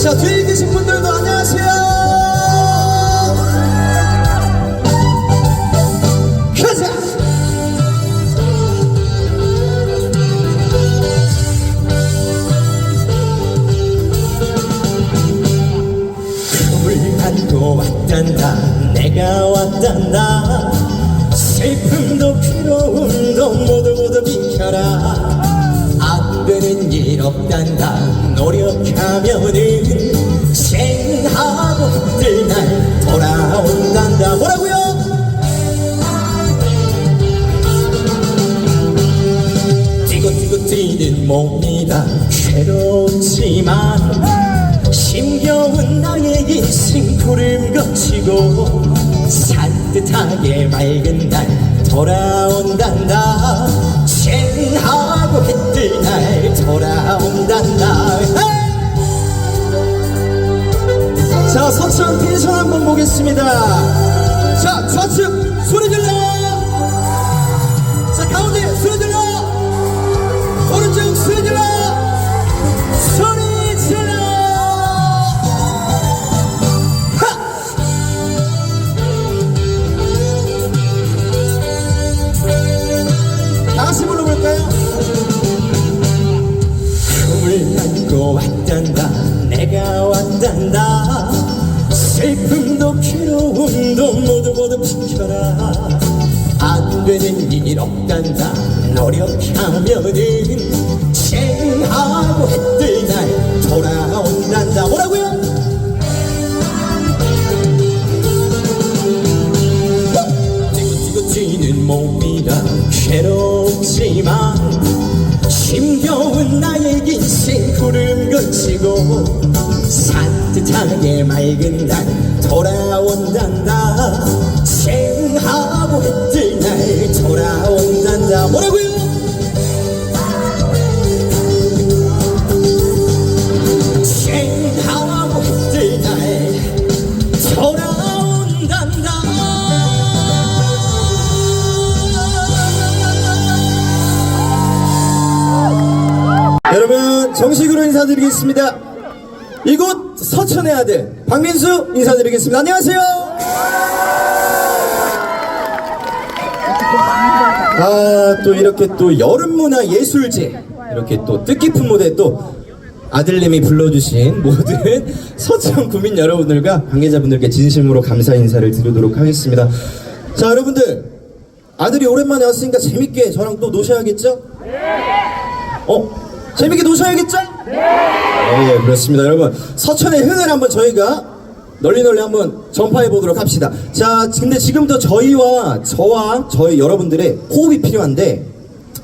자 뒤에 계신 분들도 안녕하세요. 가자. 울고 왔단다 내가 왔단다. 슬픔도 피로움도 모두 모두 비켜라. 안 되는 일 없단다. 노력하면은 온단다. 뭐라고요? 뛰고 뛰는 몸이다. 괴롭지만 힘겨운 나의 인생 구름 거치고 산뜻하게 맑은 날 돌아온단다. 쟁하고 해뜰 날 돌아온단다 자 서천 텐션 한번 보겠습니다. 자 좌측 소리 질러 자 가운데 소리 질러 오른쪽 소리 질러 소리 질러. 하! 다 같이 불러볼까요? 꿈을 안고 왔단다. 내가 왔단다 슬픔도 괴로움도 모두 모두 비켜라. 안 되는 일 없단다. 노력하면은 생하고 해뜰 날 돌아온단다. 뭐라고요? 뛰고 뛰는 몸이라 괴롭지만 힘겨운 나의 인생 구름 거치고 산뜻하게 맑은 날 돌아온단다 생하고 해뜰 날 돌아온단다 뭐라고요? 여러분 정식으로 인사드리겠습니다. 이곳 서천의 아들 박민수 인사드리겠습니다. 안녕하세요. 아 또 이렇게 또 여름문화 예술제 이렇게 또 뜻깊은 무대 또 아들님이 불러주신 모든 서천 구민 여러분들과 관계자분들께 진심으로 감사 인사를 드리도록 하겠습니다. 자 여러분들 아들이 오랜만에 왔으니까 재밌게 저랑 또 노셔야겠죠? 어? 재밌게 노셔야겠죠? 네. 그렇습니다. 여러분. 서천의 흥을 한번 저희가 널리 널리 한번 전파해 보도록 합시다. 자, 근데 지금부터 저희와, 저와 저희 여러분들의 호흡이 필요한데,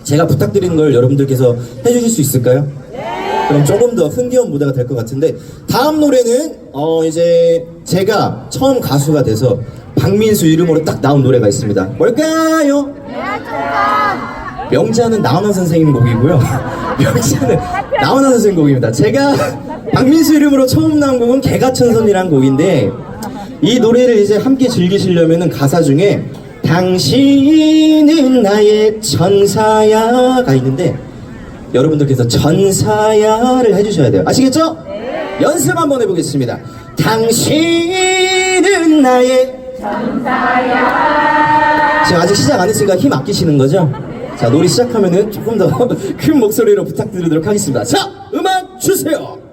제가 부탁드리는 걸 여러분들께서 해주실 수 있을까요? 그럼 조금 더 흥겨운 무대가 될 것 같은데, 다음 노래는, 어, 이제 제가 처음 가수가 돼서 박민수 이름으로 딱 나온 노래가 있습니다. 뭘까요? 명자는 나훈아 선생님 곡이고요. 명자는 나훈아 선생님 곡입니다. 제가 박민수 이름으로 처음 나온 곡은 개가천선이라는 곡인데 이 노래를 이제 함께 즐기시려면은 가사 중에 당신은 나의 천사야가 있는데 여러분들께서 전사야를 해주셔야 돼요. 아시겠죠? 연습 한번 해보겠습니다. 당신은 나의 지금 아직 시작 안 했으니까 힘 아끼시는 거죠? 자, 노래 시작하면은 조금 더 큰 목소리로 부탁드리도록 하겠습니다. 자, 음악 주세요!